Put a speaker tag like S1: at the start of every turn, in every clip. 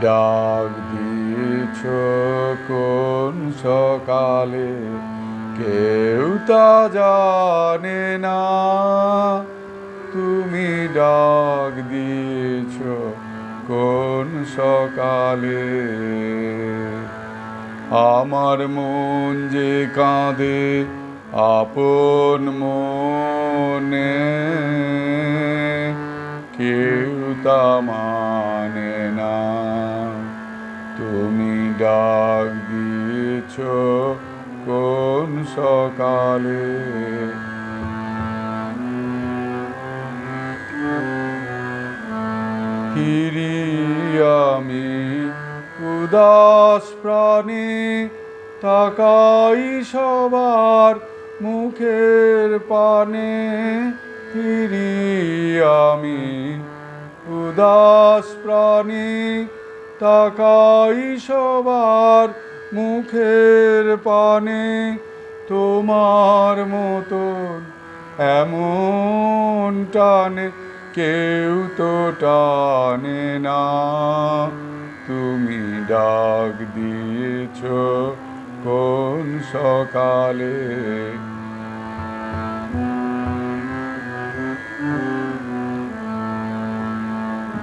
S1: ডাক দিয়েছ কোন সকালে? কেউ তা জানে না। তুমি ডাক দিয়েছ কোন সকালে? আমার মন যে কাঁদে, আপন মনে। কেউ তা মানে না তুমি ডাক দিয়েছ কোন সকালে আমি উদাস প্রাণী তাকাই সবার মুখের পানে ফিরি আমি উদাস প্রাণী, তাকাই সবার মুখের পানে। তোমার মতন এমন টানে, কেউ তো টানে না। তুমি ডাক দিয়েছ কোন সকালে?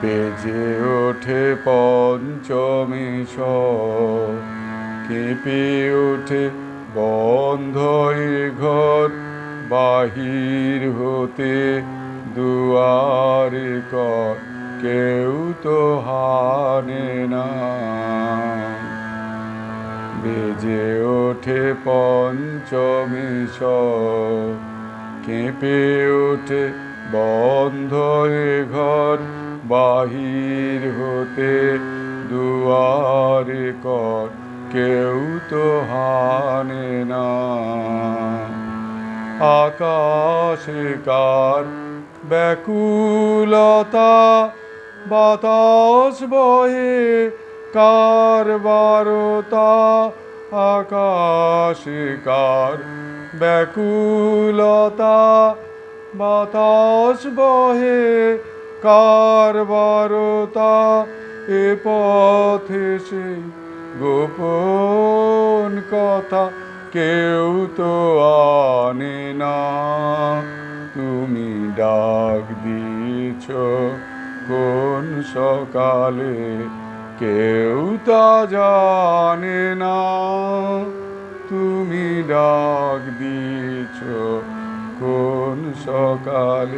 S1: বেজে ওঠে পঞ্চমী স কেঁপে ওঠে বন্ধ ঘর। বাহির হতে দুয়ারে কর। কেউ তো হানে না। বেজে ওঠে পঞ্চমী স কেঁপে ওঠে বন্ধ ঘর, বাহির হতে দুয়ারে কর, কেউ তো হানে না। আকাশে কার ব্যাকুলতা, বাতাস বহে কার বারতা, আকাশে কার ব্যাকুলতা বাতাস বহে, কার বারতা এ পথে সে গোপন কথা কেউ তো আনে না। তুমি ডাক দিয়েছ, কোন সকালে? কেউ তা জানে না। তুমি ডাক দিয়েছ σοκαλί.